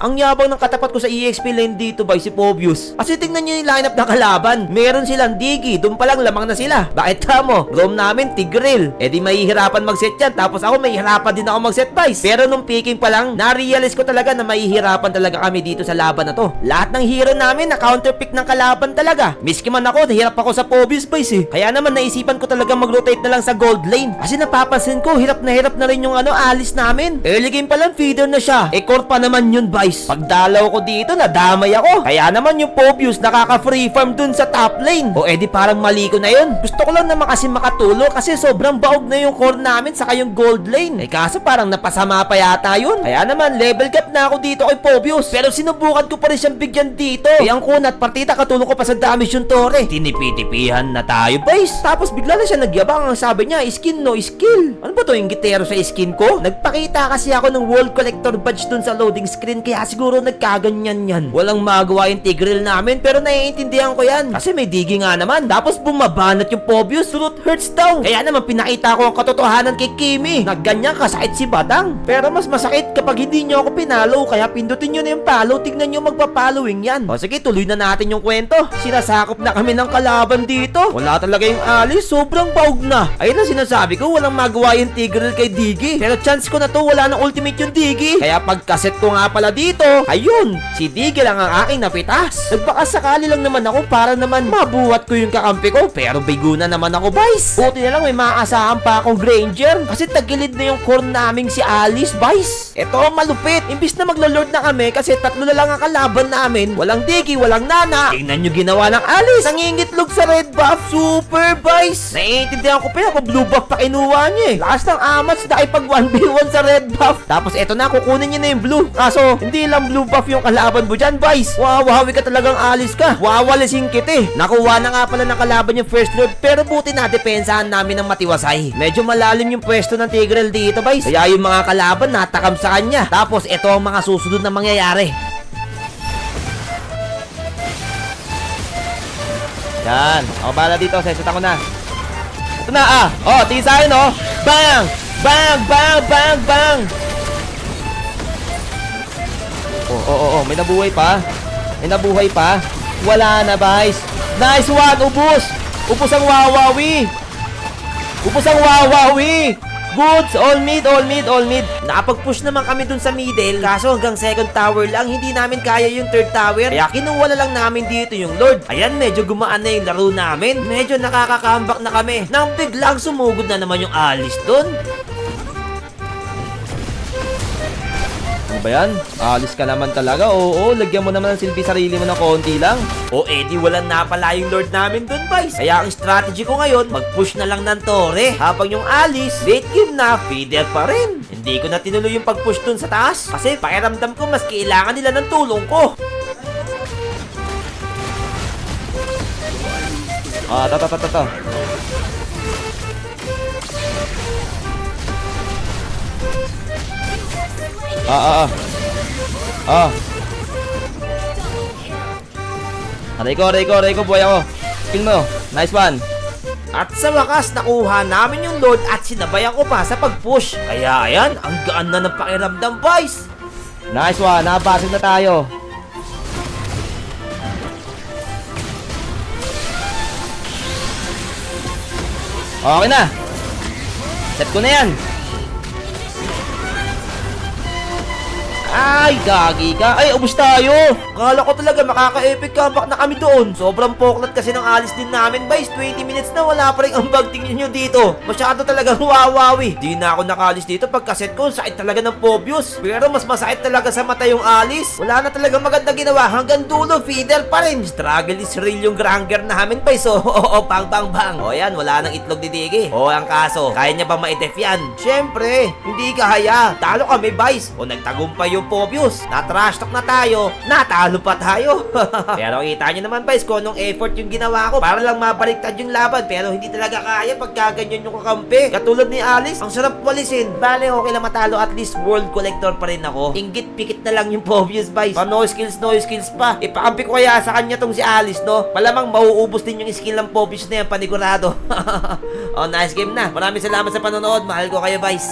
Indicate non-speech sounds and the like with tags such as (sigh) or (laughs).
Ang yabang ng katapat ko sa EXP lane dito by si Pobius. Kasi tingnan nyo yung lineup ng kalaban. Meron silang Digi, doon pa lang lamang na sila. Bakit ka mo? Roam namin, Tigril. E di mahihirapan mag-set yan. Tapos ako mahihirapan din ako mag-set Vice. Pero nung picking pa lang, na-realize ko talaga na mahihirapan talaga kami dito sa laban na to. Lahat ng hero namin na counterpick ng kalaban talaga. Miski man ako, nahirap ako sa Pobius Vice eh. Kaya naman naisipan ko talaga mag-rotate na lang sa gold lane. Kasi napapansin ko, hirap na hirap na rin yung ano, alis namin. Early game pa lang, feeder na siya. E core pa naman yun, Vice. Pagdalaw ko dito, nadamay ako. Kaya naman yung Pobius nakaka-free farm dun sa top lane. O edi parang mali ko na yun. Gusto ko lang naman kasi makatulo kasi sobrang baog na yung core namin saka yung gold lane. Eh kaso parang napasama pa yata yun. Kaya naman, level cap na ako dito kay Pobius. Pero sinubukan ko pa rin siyang bigyan dito. Eh ang kunat, partita katulong ko pa sa damage yung tore. Tinipitipihan na tayo, boys. Tapos bigla na siya nagyabang. Ang sabi niya, skin no skill. Ano ba to yung gitero sa skin ko? Nagpakita kasi ako ng wall collector badge dun sa loading screen kaya siguro nagkaganyan yan. Walang magawa yung tigril namin pero naiintindihan ko yan. Kasi may digi nga naman. Tapos bumabanat yung Pobius, root hurts daw. Kaya naman pinakita ko ang katotohanan kay Kimi na ganyan kasakit si Batang. Pero mas masakit kapag hindi nyo ako pinalo kaya pindutin nyo na yung follow. Tignan nyo magpa-following yan. O sige, tuloy na natin yung kwento. Sinasakop na kami ng kalaban dito. Wala talaga yung alis, sobrang baog na. Ayun ang sinasabi ko, walang magawa yung Tigreal kay Digi. Pero chance ko na to, wala nang ultimate yung Digi. Kaya pagkaset ko nga pala dito, ayun, si Digi lang ang aking napitas. Nagpakasakali lang naman ako para naman mabuhat ko yung kakampi ko. Pero bigo na naman ako, boys. Buti na lang may maaasahan pa akong Granger. Kasi tagilid na yung core naming si Alice. Ito ang malupit. Imbis na maglo-lord na kami kasi tatlo na lang ang kalaban namin. Walang Digi, walang Nana. Tingnan nyo ginawa ng Alice. Nangingitlog sa red buff. Super, boys. Naiintindihan ko pa ako blue buff pa kinuha niya eh. Lakas ng amats na pag 1v1 sa red buff. Tapos eto na, kukunin niya na yung blue. Kaso, hindi lang blue buff yung kalaban mo dyan, boys. Wawawi ka talagang Alice ka. Wawalisin kita eh. Nakuha na nga pala ng kalaban yung first lord pero buti na depensahan namin ng matiwasay. Medyo malalim yung pwesto ng Tigreal dito, boys. Kaya yung mga kalaban natakam sa kanya. Tapos ito ang mga susunod na mangyayari. Yan. Ako bala dito. Seset ako na. Ito na ah. Oh, tingin sa akin oh. Bang! Bang! Bang! Bang! Bang! Oh, oh. May nabuhay pa. May nabuhay pa. Wala na, guys. Nice one! Ubus! Ubus ang wawawi! Ubus ang wawawi! Goods! All mid, all mid, all mid. Nakapag-push naman kami dun sa middle. Kaso hanggang second tower lang, hindi namin kaya yung third tower. Kaya kinuha lang namin dito yung Lord. Ayan, medyo gumaan na yung laro namin. Medyo nakaka-comeback na kami. Nang biglang sumugod na naman yung Alice dun. Ano ba yan? Alis ka naman talaga. Oo, lagyan mo naman ng silbi sarili mo ng konti lang. O edi walang napala yung lord namin dun, boys. Kaya ang strategy ko ngayon, mag-push na lang ng tore. Habang yung alis, late game na, feeder pa rin. Hindi ko na tinuloy yung pag-push dun sa taas. Kasi pakiramdam ko mas kailangan nila ng tulong ko. Ah, to, to, to, to, to. Ah, ah, ah. Ah. Aray ko, aray ko, aray ko, buhay ako. Skill mo. Nice one. At sa wakas, nakuha namin yung load at sinabayan ko pa sa pag-push. Kaya ayan, ang gaan na ng pakiramdam, boys. Nice one, nabasag na tayo. Okay na. Set ko na yan. Ay, gagi ka. Ay, ubus tayo. Kala ko talaga makaka-epic comeback na kami doon. Sobrang poklat kasi ng alis din namin, guys. 20 minutes na wala pa rin ang bag. Tingnan nyo dito. Masyado talagang (laughs) wawawi. Di na ako nakalis dito pagkaset ko. Sakit talaga ng Pobius. Pero mas masakit talaga sa mata yung alis. Wala na talaga maganda ginawa. Hanggang dulo, feeder pa rin. Struggle is real yung granger namin, guys. So, (laughs) oo, bang, bang, bang. O yan, wala nang itlog ni Digi. O, ang kaso, kaya niya ba ma-def yan? Siyempre, hindi kaya. Talo kami, guys. O nagtagumpay yung Pobius. Na-trash talk na tayo. Natalo pa tayo. (laughs) pero kita nyo naman, guys, kung anong effort yung ginawa ko para lang mabaliktad yung laban. Pero hindi talaga kaya pagka ganyan yung kakampi. Katulad ni Alice, ang sarap walisin. Bale, okay lang matalo. At least world collector pa rin ako. Inggit pikit na lang yung Pobius, guys. Pa no skills, no skills pa. Ipakampi ko kaya sa kanya tong si Alice, no? Malamang mauubos din yung skill ng Pobius na yan, panigurado. (laughs) oh, nice game na. Maraming salamat sa panonood. Mahal ko kayo, guys.